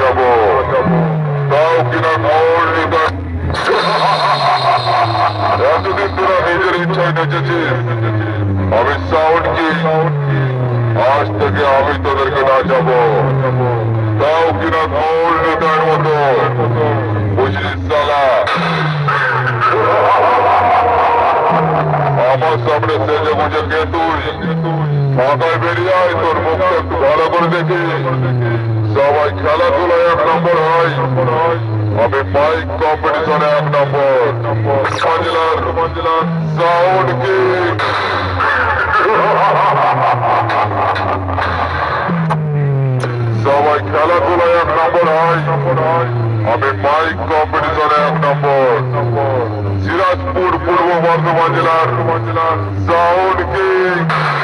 যাব। তাও কিনা গোল নিতে এতদিন তোরা নিজের ইচ্ছায় নেচেছিস। আমি সাউন্ড কি আজ থেকে আমি তোদেরকে না যাব। আমার সামনে সেজে বুঝে তুই ফাঁকায় বেরিয়ে আয়, তোর মুখটা একটু ভালো করে দেখি। সবাই খেলাধুলায় এক নম্বর হয়। আমি মাইক কম্পিটিশনে এক নম্বর। মঞ্জিলার সাউন্ড কি সবাই খেলাধুলায় এক নম্বর হয়। আমি মাইক কম্পিটিশনে এক নম্বর। সিরাজপুর পূর্ব বর্ধমান জেলার সাউন্ড কিং